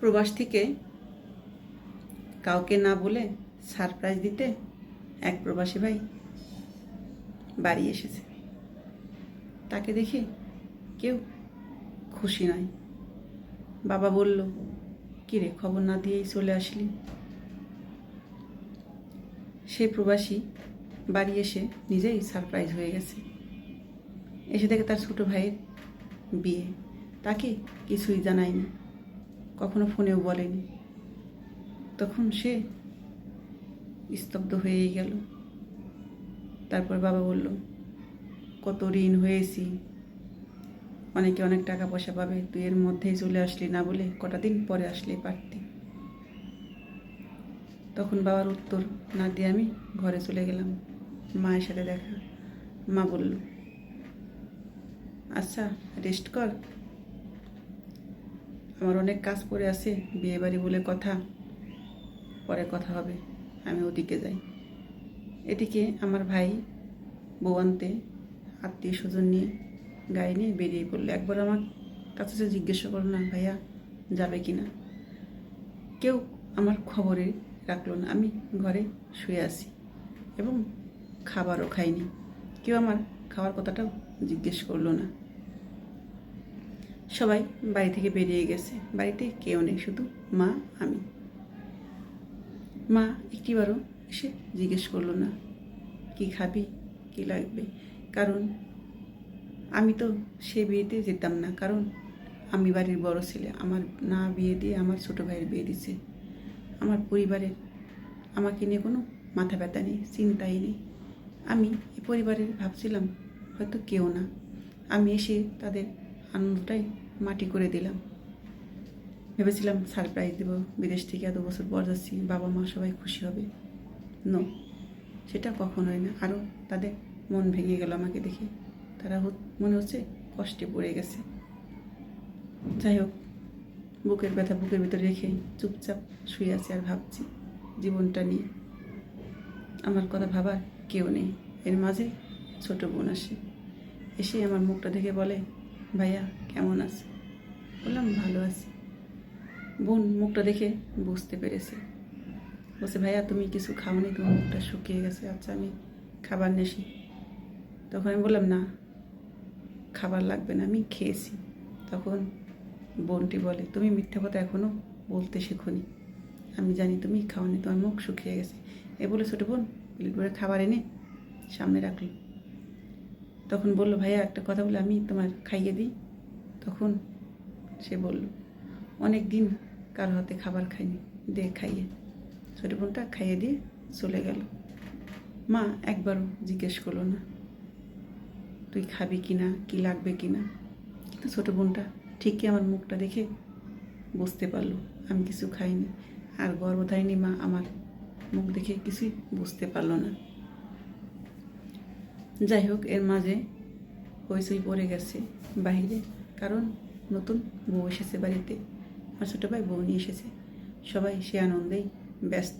প্রবাস থেকে কাউকে না বলে সারপ্রাইজ দিতে এক প্রবাসী ভাই বাড়ি এসেছে। তাকে দেখে কেউ খুশি নয়। বাবা বলল, কিরে, খবর না দিয়েই চলে আসলি? সেই প্রবাসী বাড়ি এসে নিজেই সারপ্রাইজ হয়ে গেছে। এসে দেখে তার ছোটো ভাইয়ের বিয়ে। তাকে কিছুই জানায়নি। কখনো ফোনেও বলেনি। তখন সে স্তব্ধ হয়েই গেল। তারপর বাবা বলল, কত ঋণ হয়েছি। অনেকে অনেক টাকা পয়সা পাবে। তুই এর মধ্যেই চলে আসলি না বলে কটা দিন পরে আসলে পারতি। তখন বাবার উত্তর না দিয়ে আমি ঘরে চলে গেলাম। মায়ের সাথে দেখা। মা বলল আচ্ছা রেস্ট কর। আমার অনেক কাজ পড়ে আছে বিয়ে বাড়ি বলে কথা, পরে কথা হবে, আমি ওদিকে যাই। এদিকে আমার ভাই, বউ আনতে, আত্মীয় স্বজন নিয়ে গাড়ি নিয়ে বেরিয়ে পড়ল। একবার আমার কাছে সে জিজ্ঞাসা করল, না ভাইয়া, যাবে কি না? কেউ আমার খবরে রাখল না। আমি ঘরে শুয়ে আছি এবং খাবারও খাইনি। কেউ আমার খাওয়ার কথাটাও জিজ্ঞেস করল না। সবাই বাড়ি থেকে বেরিয়ে গেছে। বাড়িতে কেউ নেই, শুধু মা, আমি। মা একটিবারও এসে জিজ্ঞেস করল না, কি খাবি? কি লাগবে? কারণ আমি তো সে বিয়েতে যেতাম না, কারণ আমি বাড়ির বড় ছেলে। আমার না বিয়ে দিয়ে আমার ছোটো ভাইয়ের বিয়ে দিছে। আমার পরিবারের, আমাকে নিয়ে কোনো মাথা ব্যথা নেই, চিন্তাই নেই। আমি এই পরিবারের ভাবছিলাম, হয়তো কেউ না। আমি এসে তাদের আনন্দটাই মাটি করে দিলাম। ভেবেছিলাম সারপ্রাইজ দেবো, বিদেশ থেকে এত বছর পর যাচ্ছি, বাবা মা সবাই খুশি হবে। নো সেটা কখনোই না। আরও তাদের মন ভেঙে গেল আমাকে দেখে। তারা মনে হচ্ছে কষ্টে পড়ে গেছে। যাই হোক, বুকের ব্যথা বুকের ভিতরে রেখে চুপচাপ শুয়ে আছি আর ভাবছি জীবনটা নিয়ে। আমার কথা ভাবার কেউ নেই। এর মাঝে ছোট বোন আসে। এসে আমার মুখটা দেখে বলে ভাইয়া, কেমন আছে? বললাম, ভালো আছি। বোন, মুখটা দেখে বুঝতে পেরেছে। বলছে, ভাইয়া, তুমি কিছু খাওনি, তোমার মুখটা শুকিয়ে গেছে। আচ্ছা আমি খাবার নেছি। তখন আমি বললাম, না, খাবার লাগবে না, আমি খেয়েছি। তখন বোনটি বলে, তুমি মিথ্যা কথা এখনও বলতে শেখোনি। আমি জানি তুমি খাওনি, তোমার মুখ শুকিয়ে গেছে। এ বলে, ছোটো বোন প্লেট করে খাবার এনে সামনে রাখল। তখন বলল, ভাইয়া, একটা কথা বলে আমি তোমার খাইয়ে দিই। তখন সে বলল, অনেক দিন কারও হাতে খাবার খাইনি, দে খাইয়ে। ছোটো বোনটা খাইয়ে দিয়ে চলে গেল। মা একবারও জিজ্ঞেস করল না, তুই খাবি কি না কী লাগবে কি না কিন্তু ছোটো বোনটা ঠিকই আমার মুখটা দেখে বুঝতে পারল, আমি কিছু খাইনি। আর গর্ভধারিণী মা আমার মুখ দেখে কিছুই বুঝতে পারল না। যাই হোক, এর মাঝে হইচই পড়ে গেছে বাইরে কারণ নতুন বউ এসেছে বাড়িতে, আমার ছোটো ভাই বউ নিয়ে এসেছে। সবাই সে আনন্দেই ব্যস্ত।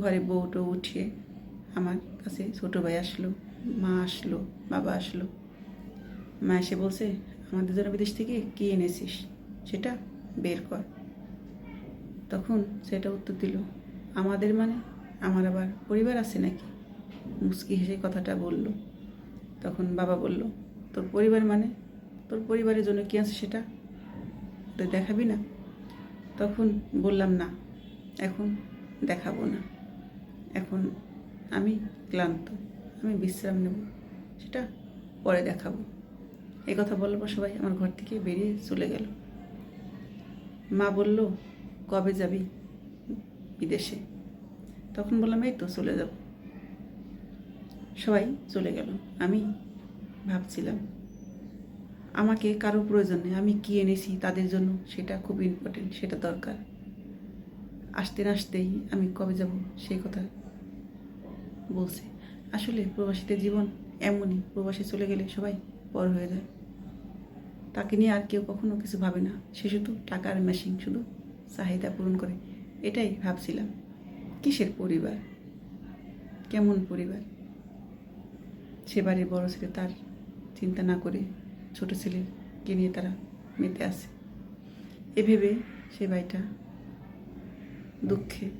ঘরে বউ বউটো উঠিয়ে আমার কাছে ছোটো ভাই আসলো, মা আসলো, বাবা আসলো। মা এসে বলছে, আমাদের জন্য বিদেশ থেকে কী এনেছিস? সেটা বের কর। তখন সেটা উত্তর দিল, আমাদের মানে? আমার আবার পরিবার আছে নাকি? মুচকি হেসে কথাটা বলল। তখন বাবা বলল, তোর পরিবার মানে? তোর পরিবারের জন্য কী আছে সেটা? তুই দেখাবি না? তখন বললাম, না, এখন দেখাবো না। এখন আমি ক্লান্ত, আমি বিশ্রাম নেব, সেটা পরে দেখাবো। এই কথা বলার পর সবাই আমার ঘর থেকে বেরিয়ে চলে গেল। মা বলল, কবে যাবি বিদেশে? তখন বললাম, এই তো চলে যাব। সবাই চলে গেল। আমি ভাবছিলাম, আমাকে কারও প্রয়োজন নেই, আমি কী এনেছি, তাদের জন্য সেটা খুব ইম্পর্টেন্ট সেটা দরকার। আসতে না আসতেই আমি কবে যাব, সেই কথা বলছে। আসলে প্রবাসীদের জীবন এমনই, প্রবাসে চলে গেলে সবাই পর হয়ে যায়। তাকে নিয়ে আর কেউ কখনো কিছু ভাবে না। সে শুধু টাকার মেশিন শুধু চাহিদা পূরণ করে। এটাই ভাবছিলাম। কিসের পরিবার? কেমন পরিবার? সে বাড়ির বড় ছেলে তার চিন্তা না করে ছোট ছেলেকে নিয়ে তারা মেতে আসে। এ ভেবে সে বাড়িটা দুঃখে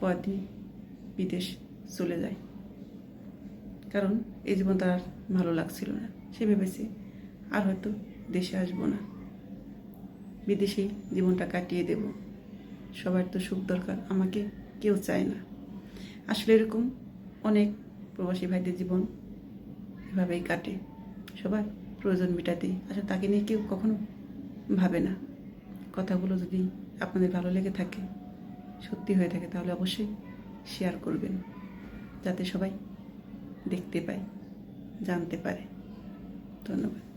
পরদিন বিদেশ চলে যায়। কারণ এই জীবন তার ভালো লাগছিল না। সে ভেবেছে, আর হয়তো দেশে আসব না। বিদেশেই জীবনটা কাটিয়ে দেব। সবার তো সুখ দরকার, আমাকে কেউ চায় না। আসলে এরকম অনেক প্রবাসী ভাইদের জীবন এভাবেই কাটে। সবার প্রয়োজন মেটাতেই। আসলে তাকে নিয়ে কেউ কখনো ভাবে না। কথাগুলো যদি আপনাদের ভালো লেগে থাকে, সত্যি হয়ে থাকে, তাহলে অবশ্যই শেয়ার করবেন। যাতে সবাই দেখতে পায়, জানতে পারে। ধন্যবাদ।